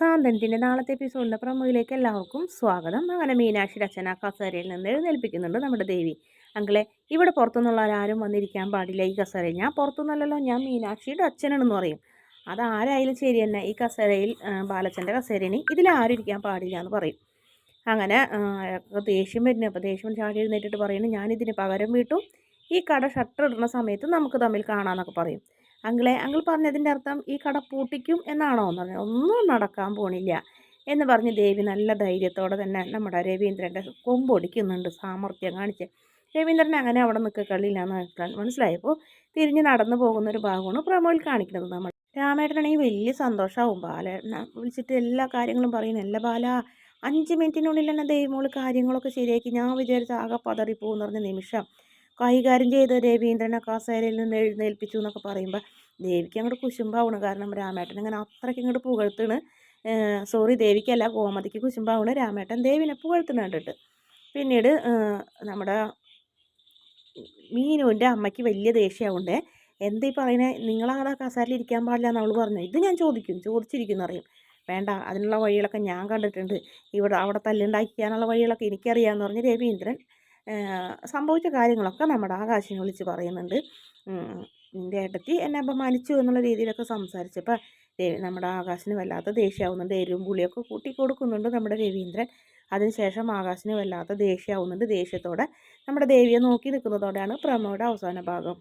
സാന്തനത്തിന്റെ നാളത്തെ എപ്പിസോഡിന്റെ പ്രമുഖയിലേക്ക് എല്ലാവർക്കും സ്വാഗതം. അങ്ങനെ മീനാക്ഷി രചന കസേരയിൽ നിന്ന് എഴുന്നേൽപ്പിക്കുന്നുണ്ട് നമ്മുടെ ദേവി. അങ്കിളെ ഇവിടെ പുറത്തുനിന്നുള്ള ആരും വന്നിരിക്കാൻ പാടില്ല ഈ കസേരയിൽ. ഞാൻ പുറത്തുനിന്നല്ലല്ലോ ഞാൻ മീനാക്ഷിയുടെ അച്ഛനാണെന്ന് പറയും. അതാരായാലും ശരി തന്നെ ഈ കസേരയിൽ ബാലച്ചന്റെ കസേരയിൽ ഇതിലാരും ഇരിക്കാൻ പാടില്ല എന്ന് പറയും. അങ്ങനെ ദേഷ്യം വരുന്നു. അപ്പോൾ ദേഷ്യം ചാടി എഴുന്നേറ്റിട്ട് പറയുന്നു ഞാനിതിന് പകരം വീട്ടും. ഈ കട ഷട്ടർ ഇടുന്ന സമയത്ത് നമുക്ക് തമ്മിൽ കാണാമെന്നൊക്കെ പറയും. അങ്കിളെ അങ്കിൾ പറഞ്ഞതിന്റെ അർത്ഥം ഈ കട പൂട്ടിക്കും എന്നാണോ? എന്ന് പറഞ്ഞു ഒന്നും നടക്കാൻ പോണില്ല. എന്ന് പറഞ്ഞ് ദേവി നല്ല ധൈര്യത്തോടെ തന്നെ നമ്മുടെ രവീന്ദ്രന്റെ കൊമ്പൊടിക്കുന്നുണ്ട് സാമർഥ്യം കാണിച്ച്. രവീന്ദ്രനെ അങ്ങനെ അവിടെ നിൽക്കുക കളിയില്ലാന്ന് മനസ്സിലായപ്പോൾ തിരിഞ്ഞ് നടന്നു പോകുന്ന ഒരു ഭാഗമാണ് പ്രമോയിൽ കാണിക്കുന്നത് നമ്മൾ. രാമേട്ടനാണെങ്കിൽ വലിയ സന്തോഷമാവും ബാല വിളിച്ചിട്ട് എല്ലാ കാര്യങ്ങളും പറയുന്നു. എല്ലാ ബാല അഞ്ച് മിനിറ്റിനുള്ളിൽ തന്നെ ദൈവമോൾ കാര്യങ്ങളൊക്കെ ശരിയാക്കി. ഞാൻ വിചാരിച്ച ആകെ പതറിപ്പോകുന്ന പറഞ്ഞ നിമിഷം കൈകാര്യം ചെയ്ത രവീന്ദ്രനെ കസേരയിൽ നിന്ന് എഴുന്നേൽപ്പിച്ചു എന്നൊക്കെ പറയുമ്പോൾ ദേവിക്ക് അങ്ങോട്ട് കുശുമ്പാവണ്. കാരണം രാമേട്ടൻ ഇങ്ങനെ അത്രയ്ക്ക് ഇങ്ങോട്ട് പുകഴ്ത്തണ്. സോറി ദേവിക്കല്ല ഗോമതിക്ക് കുശുമ്പാവണ്. രാമേട്ടൻ ദേവിനെ പുകഴ്ത്തണ കണ്ടിട്ട് പിന്നീട് നമ്മുടെ മീനുവിന്റെ അമ്മയ്ക്ക് വലിയ ദേഷ്യമാവുണ്ടേ എന്താ ഈ പറയുന്നത് നിങ്ങളവിടെ കസാരയിൽ ഇരിക്കാൻ പാടില്ല എന്ന് അവൾ പറഞ്ഞു. ഇത് ഞാൻ ചോദിക്കും. ചോദിച്ചിരിക്കുന്നു അറിയും വേണ്ട അതിനുള്ള വഴികളൊക്കെ ഞാൻ കണ്ടിട്ടുണ്ട്. ഇവിടെ അവിടെ തല്ലുണ്ടാക്കിക്കാനുള്ള വഴികളൊക്കെ എനിക്കറിയാമെന്ന് പറഞ്ഞ് രവീന്ദ്രൻ സംഭവിച്ച കാര്യങ്ങളൊക്കെ നമ്മുടെ ആകാശിനെ വിളിച്ച് പറയുന്നുണ്ട്. നിന്റെ ഏട്ടത്തി എന്നെ അപമാനിച്ചു എന്നുള്ള രീതിയിലൊക്കെ സംസാരിച്ചപ്പോൾ നമ്മുടെ ആകാശിന് വല്ലാത്ത ദേഷ്യമാവുന്നുണ്ട്. എരിവും പുളിയൊക്കെ കൂട്ടി കൊടുക്കുന്നുണ്ട് നമ്മുടെ രവീന്ദ്രൻ. അതിനുശേഷം ആകാശിന് വല്ലാത്ത ദേഷ്യമാവുന്നുണ്ട്. ദേഷ്യത്തോടെ നമ്മുടെ ദേവിയെ നോക്കി നിൽക്കുന്നതോടെയാണ് പ്രമോയുടെ അവസാന ഭാഗം.